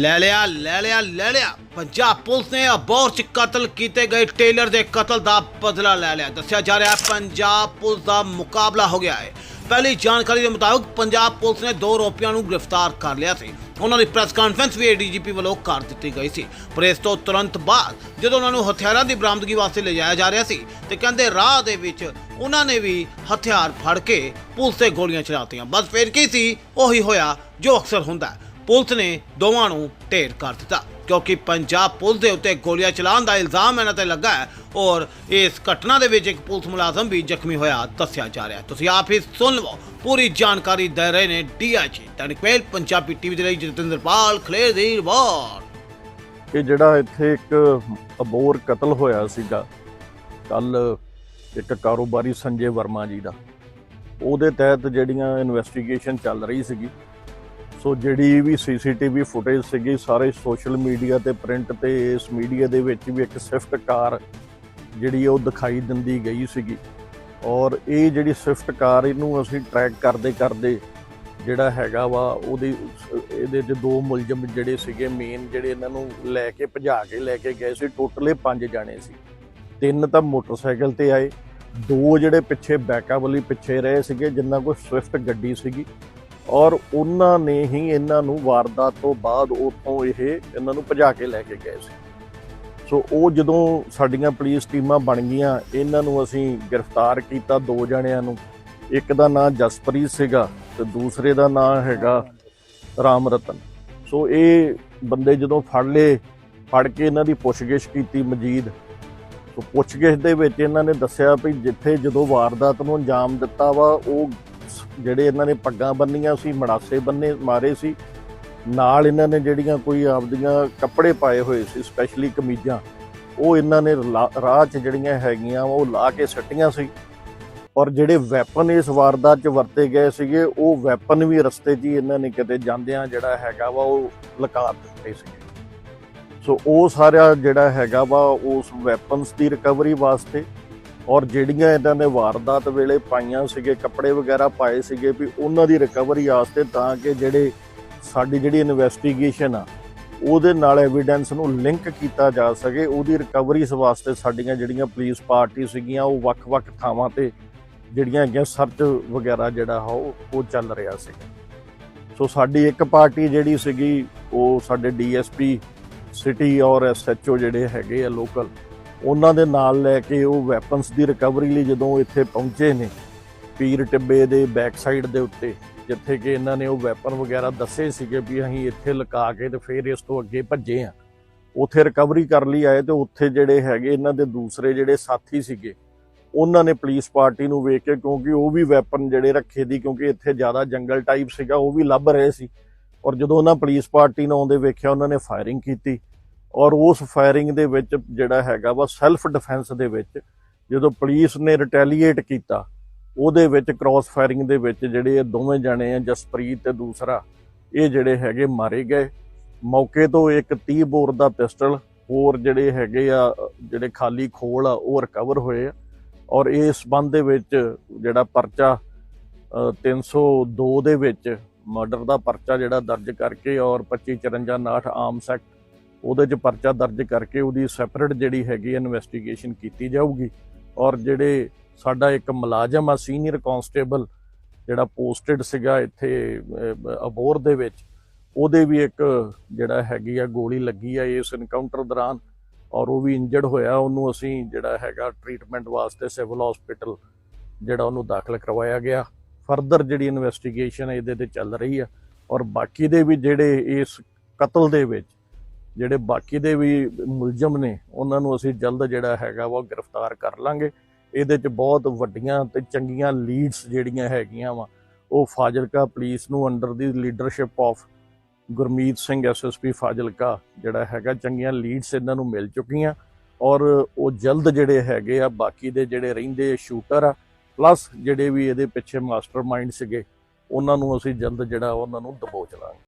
ਲੈ ਲਿਆ ਲੈ ਲਿਆ ਲੈ ਲਿਆ। ਪੰਜਾਬ ਪੁਲਿਸ ਨੇ ਅਬੋਰ ਚ ਕਤਲ ਕੀਤੇ ਗਏ ਟੇਲਰ ਦੇ ਕਤਲ ਦਾ ਬਦਲਾ ਲੈ ਲਿਆ। ਦੱਸਿਆ ਜਾ ਰਿਹਾ ਹੈ, ਪੰਜਾਬ ਪੁਲਿਸ ਦਾ ਮੁਕਾਬਲਾ ਹੋ ਗਿਆ ਹੈ। ਪਹਿਲੀ ਜਾਣਕਾਰੀ ਦੇ ਮੁਤਾਬਕ, ਪੰਜਾਬ ਪੁਲਿਸ ਨੇ ਦੋ ਆਰੋਪੀਆਂ ਨੂੰ ਗ੍ਰਿਫਤਾਰ ਕਰ ਲਿਆ ਸੀ। ਉਹਨਾਂ ਦੀ ਪ੍ਰੈਸ ਕਾਨਫਰੰਸ ਵੀ ਏਡੀਜੀਪੀ ਵੱਲੋਂ ਕਰ ਦਿੱਤੀ ਗਈ ਸੀ। ਪਰ ਇਸ ਤੋਂ ਤੁਰੰਤ ਬਾਅਦ, ਜਦੋਂ ਉਹਨਾਂ ਨੂੰ ਹਥਿਆਰਾਂ ਦੀ ਬਰਾਮਦਗੀ ਵਾਸਤੇ ਲਿਜਾਇਆ ਜਾ ਰਿਹਾ ਸੀ, ਤੇ ਕਹਿੰਦੇ ਰਾਹ ਦੇ ਵਿੱਚ ਉਹਨਾਂ ਨੇ ਵੀ ਹਥਿਆਰ ਫੜ ਕੇ ਪੁਲਿਸ ਤੇ ਗੋਲੀਆਂ ਚਲਾਤੀਆਂ। ਬਸ ਫਿਰ ਕੀ ਸੀ, ਉਹੀ ਹੋਇਆ ਜੋ ਅਕਸਰ ਹੁੰਦਾ ਪੁਲਿਸ ਨੇ ਦੋਵਾਂ ਨੂੰ ਢੇਰ ਕਰ ਦਿੱਤਾ। ਕਿਉਂਕਿ ਪੰਜਾਬ ਪੁਲਿਸ ਦੇ ਉੱਤੇ ਗੋਲੀਆਂ ਚਲਾਉਣ ਦਾ ਇਲਜ਼ਾਮ ਇਹਨਾਂ ਤੇ ਲੱਗਾ ਹੈ ਔਰ ਇਸ ਘਟਨਾ ਦੇ ਵਿੱਚ ਇੱਕ ਪੁਲਿਸ ਮੁਲਾਜ਼ਮ ਵੀ ਜ਼ਖਮੀ ਹੋਇਆ ਦੱਸਿਆ ਜਾ ਰਿਹਾ ਹੈ। ਤੁਸੀਂ ਆਪ ਹੀ ਸੁਣ ਲਵੋ। ਪੂਰੀ ਜਾਣਕਾਰੀ ਦੇ ਰਹੇ ਨੇ ਡੀਆਈਜੀ ਤਨਕਵੇਲ ਪੰਜਾਬੀ ਟੀਵੀ ਦੇ ਲਈ ਜਤਿੰਦਰਪਾਲ ਖਲੇਰ ਦੀ ਰਿਪੋਰਟ। ਇਹ ਜਿਹੜਾ ਇੱਥੇ ਇੱਕ ਅਬੋਰ ਕਤਲ ਹੋਇਆ ਸੀਗਾ ਕੱਲ ਇੱਕ ਕਾਰੋਬਾਰੀ ਸੰਜੇ ਵਰਮਾ ਜੀ ਦਾ, ਉਹਦੇ ਤਹਿਤ ਜਿਹੜੀਆਂ ਇਨਵੈਸਟੀਗੇਸ਼ਨ ਚੱਲ ਰਹੀ ਸੀਗੀ ਸੋ ਜਿਹੜੀ ਵੀ ਸੀਸੀਟੀਵੀ ਫੁਟੇਜ ਸੀਗੀ, ਸਾਰੇ ਸੋਸ਼ਲ ਮੀਡੀਆ ਤੇ ਪ੍ਰਿੰਟ ਤੇ ਇਸ ਮੀਡੀਆ ਦੇ ਵਿੱਚ ਵੀ ਇੱਕ ਸਵਿਫਟ ਕਾਰ ਜਿਹੜੀ ਉਹ ਦਿਖਾਈ ਦਿੰਦੀ ਗਈ ਸੀਗੀ। ਔਰ ਇਹ ਜਿਹੜੀ ਸਵਿਫਟ ਕਾਰ ਇਹਨੂੰ ਅਸੀਂ ਟਰੈਕ ਕਰਦੇ ਕਰਦੇ ਜਿਹੜਾ ਹੈਗਾ ਵਾ, ਉਹਦੀ ਇਹਦੇ ਚ ਦੋ ਮੁਲਜ਼ਮ ਜਿਹੜੇ ਸੀਗੇ ਮੇਨ ਜਿਹੜੇ ਇਹਨਾਂ ਨੂੰ ਲੈ ਕੇ ਭਜਾ ਕੇ, ਲੈ ਕੇ ਗਏ ਸੀ। ਟੋਟਲੇ ਪੰਜ ਜਾਣੇ ਸੀ। ਤਿੰਨ ਤਾਂ ਮੋਟਰਸਾਈਕਲ ਤੇ ਆਏ। ਦੋ ਜਿਹੜੇ ਪਿੱਛੇ ਬੈਕਅਪ ਵਾਲੀ ਪਿੱਛੇ ਰਹੇ ਸੀਗੇ, ਜਿੰਨਾ ਕੋਲ ਸਵਿਫਟ ਗੱਡੀ ਸੀਗੀ। ਔਰ ਉਹਨਾਂ ਨੇ ਹੀ ਇਹਨਾਂ ਨੂੰ ਵਾਰਦਾਤ ਤੋਂ ਬਾਅਦ ਉੱਥੋਂ ਇਹ ਇਹਨਾਂ ਨੂੰ ਭਜਾ ਕੇ ਲੈ ਕੇ ਗਏ ਸੀ। ਸੋ ਉਹ ਜਦੋਂ ਸਾਡੀਆਂ ਪੁਲਿਸ ਟੀਮਾਂ ਬਣ ਗਈਆਂ, ਇਹਨਾਂ ਨੂੰ ਅਸੀਂ ਗ੍ਰਿਫਤਾਰ ਕੀਤਾ ਦੋ ਜਣਿਆਂ ਨੂੰ। ਇੱਕ ਦਾ ਨਾਂ ਜਸਪ੍ਰੀਤ ਸੀਗਾ ਤੇ ਦੂਸਰੇ ਦਾ ਨਾਂ ਹੈਗਾ ਰਾਮ ਰਤਨ। ਸੋ ਇਹ ਬੰਦੇ ਜਦੋਂ ਫੜ ਲਏ, ਫੜ ਕੇ ਇਹਨਾਂ ਦੀ ਪੁੱਛਗਿੱਛ ਕੀਤੀ ਮਜੀਦ। ਸੋ ਪੁੱਛਗਿੱਛ ਦੇ ਵਿੱਚ ਇਹਨਾਂ ਨੇ ਦੱਸਿਆ ਵੀ ਜਿੱਥੇ ਜਦੋਂ ਵਾਰਦਾਤ ਨੂੰ ਅੰਜਾਮ ਦਿੱਤਾ ਵਾ, ਉਹ ਜਿਹੜੇ ਇਹਨਾਂ ਨੇ ਪੱਗਾਂ ਬੰਨੀਆਂ ਸੀ, ਮੜਾਸੇ ਬੰਨੇ, ਮਾਰੇ ਸੀ। ਨਾਲ ਇਹਨਾਂ ਨੇ ਜਿਹੜੀਆਂ ਕੋਈ ਆਪਦੀਆਂ ਕੱਪੜੇ ਪਾਏ ਹੋਏ ਸੀ ਸਪੈਸ਼ਲੀ ਕਮੀਜ਼ਾਂ, ਉਹ ਇਹਨਾਂ ਨੇ ਲਾ- ਰਾਹ 'ਚ ਜਿਹੜੀਆਂ ਹੈਗੀਆਂ ਵਾ ਉਹ ਲਾ ਕੇ ਸੱਟੀਆਂ ਸੀ। ਔਰ ਜਿਹੜੇ ਵੈਪਨ ਇਸ ਵਾਰਦਾਤ 'ਚ ਵਰਤੇ ਗਏ ਸੀਗੇ, ਉਹ ਵੈਪਨ ਵੀ ਰਸਤੇ 'ਚ ਹੀ ਇਹਨਾਂ ਨੇ ਕਿਤੇ ਜਾਂਦਿਆਂ ਜਿਹੜਾ ਹੈਗਾ ਵਾ, ਉਹ ਲੁਕਾ ਦਿੱਤੇ ਸੀ। ਸੋ ਉਹ ਸਾਰਾ ਜਿਹੜਾ ਹੈਗਾ ਵਾ, ਉਸ ਵੈਪਨਸ ਦੀ ਰਿਕਵਰੀ ਵਾਸਤੇ ਔਰ ਜਿਹੜੀਆਂ ਇਹਨਾਂ ਨੇ ਵਾਰਦਾਤ ਵੇਲੇ ਪਾਈਆਂ ਸੀਗੇ, ਕੱਪੜੇ ਵਗੈਰਾ ਪਾਏ ਸੀਗੇ ਵੀ ਉਹਨਾਂ ਦੀ ਰਿਕਵਰੀ ਵਾਸਤੇ ਤਾਂ ਕਿ ਜਿਹੜੇ ਸਾਡੀ ਜਿਹੜੀ ਇਨਵੈਸਟੀਗੇਸ਼ਨ ਆ, ਉਹਦੇ ਨਾਲ ਐਵੀਡੈਂਸ ਨੂੰ ਲਿੰਕ ਕੀਤਾ ਜਾ ਸਕੇ। ਉਹਦੀ ਰਿਕਵਰੀ ਇਸ ਵਾਸਤੇ ਸਾਡੀਆਂ ਜਿਹੜੀਆਂ ਪੁਲਿਸ ਪਾਰਟੀ ਸੀਗੀਆਂ, ਉਹ ਵੱਖ-ਵੱਖ ਥਾਵਾਂ ਤੇ ਜਿਹੜੀਆਂ ਹੈਗੀਆਂ ਸਰਚ ਵਗੈਰਾ ਜਿਹੜਾ ਆ ਉਹ ਉਹ ਚੱਲ ਰਿਹਾ ਸੀ ਸੋ ਸਾਡੀ ਇੱਕ ਪਾਰਟੀ ਜਿਹੜੀ ਸੀਗੀ, ਉਹ ਸਾਡੇ ਡੀਐਸਪੀ ਸਿਟੀ ਔਰ ਐਸਐਚਓ ਜਿਹੜੇ ਹੈਗੇ ਆ ਲੋਕਲ ਉਹਨਾਂ ਦੇ ਨਾਲ ਲੈ ਕੇ ਉਹ ਵੈਪਨਸ ਦੀ ਰਿਕਵਰੀ ਲਈ ਜਦੋਂ ਇੱਥੇ ਪਹੁੰਚੇ ਨੇ, ਪੀਰ ਟਿੱਬੇ ਦੇ ਬੈਕ ਸਾਈਡ ਦੇ ਉੱਤੇ, ਜਿੱਥੇ ਕਿ ਇਹਨਾਂ ਨੇ ਉਹ ਵੈਪਨ ਵਗੈਰਾ ਦੱਸੇ ਸੀਗੇ ਵੀ ਅਸੀਂ ਇੱਥੇ ਲੁਕਾ ਕੇ ਤੇ ਫਿਰ ਇਸ ਤੋਂ ਅੱਗੇ ਭੱਜੇ ਆ ਉੱਥੇ ਰਿਕਵਰੀ ਕਰ ਲਈ ਆਏ ਤੇ ਉੱਥੇ ਜਿਹੜੇ ਹੈਗੇ ਇਹਨਾਂ ਦੇ ਦੂਸਰੇ ਜਿਹੜੇ ਸਾਥੀ ਸੀਗੇ, ਉਹਨਾਂ ਨੇ ਪੁਲਿਸ ਪਾਰਟੀ ਨੂੰ ਵੇਖ ਕੇ ਕਿਉਂਕਿ ਉਹ ਵੀ ਵੈਪਨ ਜਿਹੜੇ ਰੱਖੇ ਦੀ ਕਿਉਂਕਿ ਇੱਥੇ ਜ਼ਿਆਦਾ ਜੰਗਲ ਟਾਈਪ ਸੀਗਾ, ਉਹ ਵੀ ਲੱਭ ਰਹੇ ਸੀ। ਔਰ ਜਦੋਂ ਉਹਨਾਂ ਪੁਲਿਸ ਪਾਰਟੀ ਨੂੰ ਆਉਂਦੇ ਵੇਖਿਆ, ਉਹਨਾਂ ਨੇ ਫਾਇਰਿੰਗ ਕੀਤੀ। ਔਰ ਉਸ ਫਾਇਰਿੰਗ ਦੇ ਵਿੱਚ ਜਿਹੜਾ ਹੈਗਾ ਵਾ ਸੈਲਫ ਡਿਫੈਂਸ ਦੇ ਵਿੱਚ ਜਦੋਂ ਪੁਲਿਸ ਨੇ ਰਿਟੈਲੀਏਟ ਕੀਤਾ ਉਹਦੇ ਵਿੱਚ ਕ੍ਰਾਸ ਫਾਇਰਿੰਗ ਦੇ ਵਿੱਚ ਜਿਹੜੇ ਇਹ ਦੋਵੇਂ ਜਣੇ ਆ ਜਸਪ੍ਰੀਤ ਤੇ ਦੂਸਰਾ ਇਹ ਜਿਹੜੇ ਹੈਗੇ ਮਾਰੇ ਗਏ। ਮੌਕੇ ਤੋਂ ਇੱਕ 30 ਬੋਰ ਦਾ ਪਿਸਟਲ ਹੋਰ ਜਿਹੜੇ ਹੈਗੇ ਆ ਜਿਹੜੇ ਖਾਲੀ ਖੋਲ ਆ ਉਹ ਰਿਕਵਰ ਹੋਏ ਆ। ਔਰ ਇਸ ਸੰਬੰਧ ਦੇ ਵਿੱਚ ਜਿਹੜਾ ਪਰਚਾ ਅ, 302 ਦੇ ਵਿੱਚ ਮਰਡਰ ਦਾ ਪਰਚਾ ਜਿਹੜਾ ਦਰਜ ਕਰਕੇ ਔਰ 2554 ਆਮ ਸੈਕਟ ਉਹਦੇ 'ਚ ਪਰਚਾ ਦਰਜ ਕਰਕੇ ਉਹਦੀ ਸੈਪਰੇਟ ਜਿਹੜੀ ਹੈਗੀ ਇਨਵੈਸਟੀਗੇਸ਼ਨ ਕੀਤੀ ਜਾਊਗੀ। ਔਰ ਜਿਹੜੇ ਸਾਡਾ ਇੱਕ ਮੁਲਾਜ਼ਮ ਆ ਸੀਨੀਅਰ ਕਾਂਸਟੇਬਲ ਜਿਹੜਾ ਪੋਸਟਡ ਸੀਗਾ ਇੱਥੇ ਅਬੋਰ ਦੇ ਵਿੱਚ, ਉਹਦੇ ਵੀ ਇੱਕ ਜਿਹੜਾ ਹੈਗੀ ਆ ਗੋਲੀ ਲੱਗੀ ਆ ਇਸ ਇਨਕਾਊਂਟਰ ਦੌਰਾਨ। ਔਰ ਉਹ ਵੀ ਇੰਜਰਡ ਹੋਇਆ, ਉਹਨੂੰ ਅਸੀਂ ਜਿਹੜਾ ਹੈਗਾ ਟ੍ਰੀਟਮੈਂਟ ਵਾਸਤੇ ਸਿਵਲ ਹਸਪੀਟਲ ਜਿਹੜਾ ਉਹਨੂੰ ਦਾਖਲ ਕਰਵਾਇਆ ਗਿਆ। ਫਰਦਰ ਜਿਹੜੀ ਇਨਵੈਸਟੀਗੇਸ਼ਨ ਇਹਦੇ ਤੇ ਚੱਲ ਰਹੀ ਆ। ਔਰ ਬਾਕੀ ਦੇ ਵੀ ਜਿਹੜੇ ਇਸ ਕਤਲ ਦੇ ਵਿੱਚ ਜਿਹੜੇ ਬਾਕੀ ਦੇ ਵੀ ਮੁਲਜ਼ਮ ਨੇ, ਉਹਨਾਂ ਨੂੰ ਅਸੀਂ ਜਲਦ ਜਿਹੜਾ ਹੈਗਾ ਵਾ ਉਹ ਗ੍ਰਿਫਤਾਰ ਕਰ ਲਾਂਗੇ। ਇਹਦੇ 'ਚ ਬਹੁਤ ਵੱਡੀਆਂ ਤੇ ਚੰਗੀਆਂ ਲੀਡਸ ਜਿਹੜੀਆਂ ਹੈਗੀਆਂ ਵਾ, ਉਹ ਫਾਜ਼ਿਲਕਾ ਪੁਲਿਸ ਨੂੰ under the leadership of Gurmeet Singh SSP Fazilka ਜਿਹੜਾ ਹੈਗਾ, ਚੰਗੀਆਂ ਲੀਡਸ ਇਹਨਾਂ ਨੂੰ ਮਿਲ ਚੁੱਕੀਆਂ ਔਰ ਉਹ ਜਲਦ ਜਿਹੜੇ ਹੈਗੇ ਆ, ਬਾਕੀ ਦੇ ਜਿਹੜੇ ਰਹਿੰਦੇ ਸ਼ੂਟਰ ਆ ਪਲੱਸ ਜਿਹੜੇ ਵੀ ਇਹਦੇ ਪਿੱਛੇ ਮਾਸਟਰਮਾਈਂਡ ਸੀਗੇ, ਉਹਨਾਂ ਨੂੰ ਅਸੀਂ ਜਲਦ ਜਿਹੜਾ ਉਹਨਾਂ ਨੂੰ ਦਬੋਚ ਲਾਂਗੇ